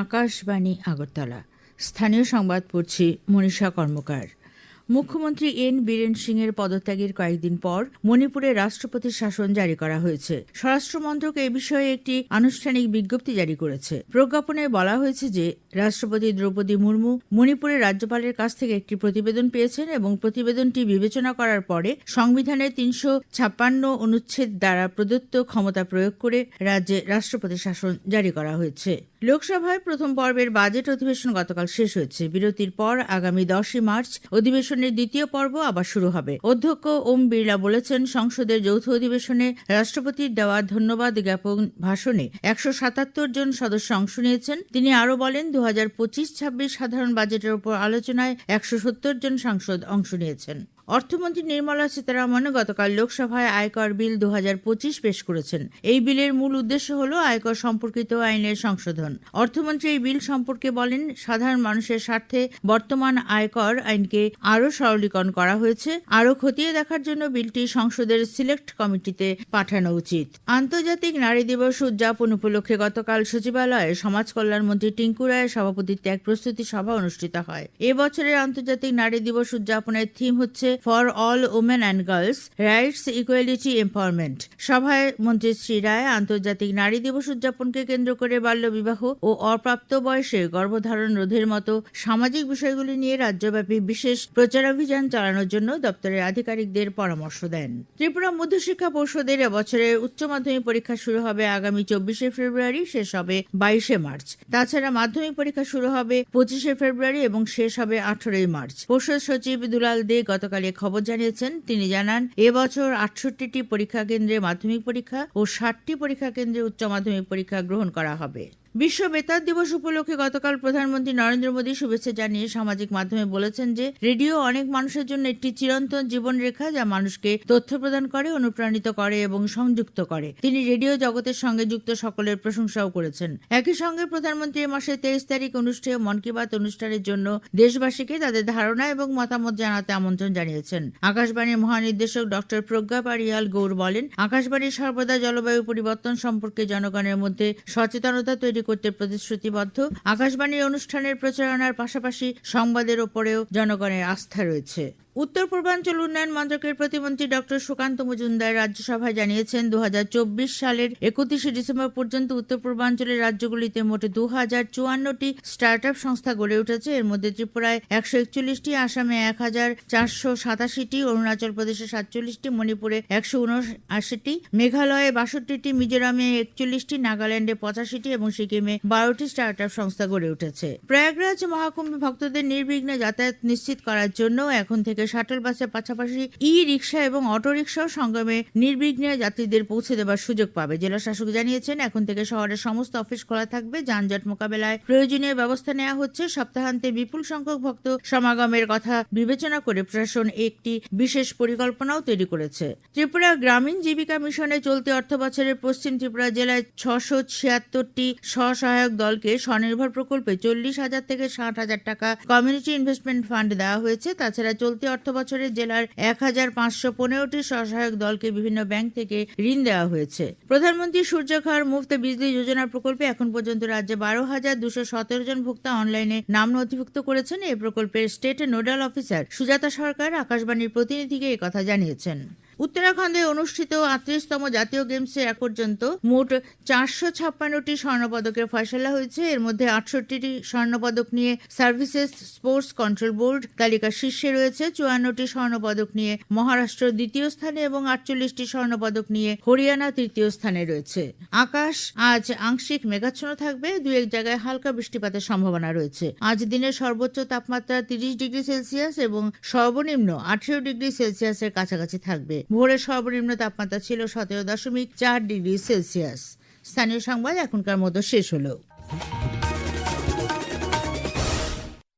আকাশবাণী আগরতলা। স্থানীয় সংবাদ পড়ছি মনীষা কর্মকার। মুখ্যমন্ত্রী এন বীরেন সিং এর পদত্যাগের কয়েকদিন পর মণিপুরে রাষ্ট্রপতির শাসন জারি করা হয়েছে। স্বরাষ্ট্র মন্ত্রক এ বিষয়ে একটি আনুষ্ঠানিক বিজ্ঞপ্তি জারি করেছে। প্রজ্ঞাপনে বলা হয়েছে যে, রাষ্ট্রপতি দ্রৌপদী মুর্মু মণিপুরের রাজ্যপালের কাছ থেকে একটি প্রতিবেদন পেয়েছেন এবং প্রতিবেদনটি বিবেচনা করার পরে সংবিধানের তিনশো ছাপ্পান্ন অনুচ্ছেদ দ্বারা প্রদত্ত ক্ষমতা প্রয়োগ করে রাজ্যে রাষ্ট্রপতি শাসন জারি করা হয়েছে। লোকসভায় প্রথম পর্বের বাজেট অধিবেশন গতকাল শেষ হয়েছে। বিরতির পর আগামী দশই মার্চ অধিবেশনের দ্বিতীয় পর্ব আবার শুরু হবে। অধ্যক্ষ ওম বিড়লা বলেছেন, সংসদের যৌথ অধিবেশনে রাষ্ট্রপতির দেওয়া ধন্যবাদ জ্ঞাপন ভাষণে একশো সাতাত্তর জন সদস্য অংশ নিয়েছেন। তিনি আরও বলেন দু হাজার পঁচিশ ছাব্বিশ সাধারণ বাজেটের উপর আলোচনায় একশো সত্তর জন সাংসদ অংশ নিয়েছেন। অর্থমন্ত্রী নির্মলা সীতারামন গতকাল লোকসভায় আয়কর বিল দু হাজার পঁচিশ পেশ করেছেন। এই বিলের মূল উদ্দেশ্য হল আয়কর সম্পর্কিত আইনের সংশোধন। অর্থমন্ত্রী এই বিল সম্পর্কে বলেন, সাধারণ মানুষের স্বার্থে বর্তমান আয়কর আইনকে আরও সরলীকরণ করা হয়েছে। আরও খতিয়ে দেখার জন্য বিলটি সংসদের সিলেক্ট কমিটিতে পাঠানো উচিত। আন্তর্জাতিক নারী দিবস উদযাপন উপলক্ষে গতকাল সচিবালয়ে সমাজ কল্যাণ মন্ত্রী টিঙ্কু রায়ের সভাপতিত্বে এক প্রস্তুতি সভা অনুষ্ঠিত হয়। এবছরের আন্তর্জাতিক নারী দিবস উদযাপনের থিম হচ্ছে for all women and girls rights equality empowerment সভায় মন্ত্রী শ্রী রায় আন্তর্জাতিক নারী দিবস উদযাপনকে কেন্দ্র করে বাল্যবিবাহ ও অপ্রাপ্ত বয়সে গর্ভধারণ রোধের মতো সামাজিক বিষয়গুলি নিয়ে রাজ্যব্যাপী বিশেষ প্রচারাভিযান চালানোর জন্য দপ্তরের আধিকারিকদের পরামর্শ দেন। ত্রিপুরা মধ্যশিক্ষা পর্ষদের এবছরের উচ্চ মাধ্যমিক পরীক্ষা শুরু হবে আগামী চব্বিশে ফেব্রুয়ারি, শেষ হবে বাইশে মার্চ। তাছাড়া মাধ্যমিক পরীক্ষা শুরু হবে পঁচিশে ফেব্রুয়ারি এবং শেষ হবে আঠারোই মার্চ। পর্ষদ সচিব দুলাল দে গতকাল এ খবর জানিয়েছেন। তিনি জানান এবছর আটষট্টিটি পরীক্ষা কেন্দ্রে মাধ্যমিক পরীক্ষা ও ষাটটি পরীক্ষা কেন্দ্রে উচ্চ মাধ্যমিক পরীক্ষা গ্রহণ করা হবে। বিশ্ব বেতার দিবস উপলক্ষে গতকাল প্রধানমন্ত্রী নরেন্দ্র মোদী শুভেচ্ছা জানিয়ে সামাজিক মাধ্যমে বলেছেন যে, রেডিও অনেক মানুষের জন্য একটি চিরন্তন জীবনরেখা যা মানুষকে তথ্য প্রদান করে, অনুপ্রাণিত করে এবং সংযুক্ত করে। তিনি রেডিও জগতের সঙ্গে যুক্ত সকলের প্রশংসাও করেছেন। একই সঙ্গে প্রধানমন্ত্রী মাসের তেইশ তারিখ অনুষ্ঠেয় মন কি বাত অনুষ্ঠানের জন্য দেশবাসীকে তাদের ধারণা এবং মতামত জানাতে আমন্ত্রণ জানিয়েছেন। আকাশবাণীর মহানির্দেশক ডক্টর প্রজ্ঞা পারিয়াল গৌর বলেন, আকাশবাণী সর্বদা জলবায়ু পরিবর্তন সম্পর্কে জনগণের মধ্যে সচেতনতা তৈরি করতে প্রতিশ্রুতিবদ্ধ। আকাশবাণীর অনুষ্ঠানের প্রচারণার পাশাপাশি সংবাদের ওপরেও জনগণের আস্থা রয়েছে। উত্তর পূর্বাঞ্চল উন্নয়ন মন্ত্রকের প্রতিমন্ত্রী ডক্টর সুকান্ত মজুমদার রাজ্যসভায় জানিয়েছেন দু হাজার চব্বিশ সালের একত্রিশে ডিসেম্বর পর্যন্ত উত্তর পূর্বাঞ্চলের রাজ্যগুলিতে মোট দু হাজার চুয়ান্নটি স্টার্ট আপ সংস্থা গড়ে উঠেছে। এর মধ্যে ত্রিপুরায় একশো একচল্লিশটি, আসামে এক হাজার চারশো সাতাশিটি, অরুণাচল প্রদেশে সাতচল্লিশটি, মণিপুরে একশো উনআশিটি, মেঘালয়ে বাষট্টিটি, মিজোরামে একচল্লিশটি, নাগাল্যান্ডে পঁচাশিটি এবং সিকিমে বারোটি স্টার্ট আপ সংস্থা গড়ে উঠেছে। প্রয়াগরাজ মহাকুম্ভে ভক্তদের নির্বিঘ্নে যাতায়াত নিশ্চিত করার জন্য এখন থেকে শাটল বাসের পাশাপাশি ই রিক্সা এবং অটো রিক্সাও সঙ্গমে নির্বিঘ্নে যাত্রীদের পৌঁছে দেওয়ার সুযোগ পাবে। জেলা শাসক জানিয়েছেন, এখন থেকে শহরের সমস্ত অফিস খোলা থাকবে। যানজট মোকাবেলায় প্রয়োজনীয় ব্যবস্থা নেওয়া হচ্ছে। সপ্তাহান্তে বিপুল সংখ্যক ভক্ত সমাগমের কথা বিবেচনা করে প্রশাসন একটি বিশেষ পরিকল্পনাও তৈরি করেছে। ত্রিপুরা গ্রামীণ জীবিকা মিশনে চলতি অর্থ বছরের পশ্চিম ত্রিপুরা জেলায় ছশো ছিয়াত্তরটি স্বসহায়ক দলকে স্বনির্ভর প্রকল্পে চল্লিশ হাজার থেকে ষাট হাজার টাকা কমিউনিটি ইনভেস্টমেন্ট ফান্ড দেওয়া হয়েছে। তাছাড়া চলতি অর্থ বছরে জেলার এক হাজার পাঁচশো পনেরোটি স্বসহায়ক দলকে বিভিন্ন ব্যাংক থেকে ঋণ দেওয়া হয়েছে। প্রধানমন্ত্রী সূর্যখার মুফত বিজলি যোজনা প্রকল্পে এখন পর্যন্ত রাজ্যে বারো হাজার দুশো সতেরো জন ভোক্তা অনলাইনে নাম নথিভুক্ত করেছেন। এই প্রকল্পের state nodal officer Sujata Sarkar আকাশবাণীর প্রতিনিধিকে কথা জানিয়েছেন। উত্তরাখণ্ডে অনুষ্ঠিত আটত্রিশতম জাতীয় গেমসে এক পর্যন্ত মোট চারশো ছাপ্পান্নটি স্বর্ণপদকের ফয়সলা হয়েছে। এর মধ্যে আটষট্টিটি স্বর্ণপদক নিয়ে সার্ভিসেস, স্পোর্টস কন্ট্রোল বোর্ড তালিকা শীর্ষে রয়েছে। চুয়ান্নটি স্বর্ণপদক নিয়ে মহারাষ্ট্র দ্বিতীয় স্থানে এবং আটচল্লিশটি স্বর্ণপদক নিয়ে হরিয়ানা তৃতীয় স্থানে রয়েছে। আকাশ আজ আংশিক মেঘাচ্ছন্ন থাকবে। দু এক জায়গায় হালকা বৃষ্টিপাতের সম্ভাবনা রয়েছে। আজ দিনের সর্বোচ্চ তাপমাত্রা তিরিশ ডিগ্রি সেলসিয়াস এবং সর্বনিম্ন আঠেরো ডিগ্রি সেলসিয়াসের কাছাকাছি থাকবে। ভোরের সর্বনিম্ন তাপমাত্রা ছিল সতেরো দশমিক চার ডিগ্রি সেলসিয়াস। স্থানীয় সংবাদ এখনকার মতো শেষ হলো।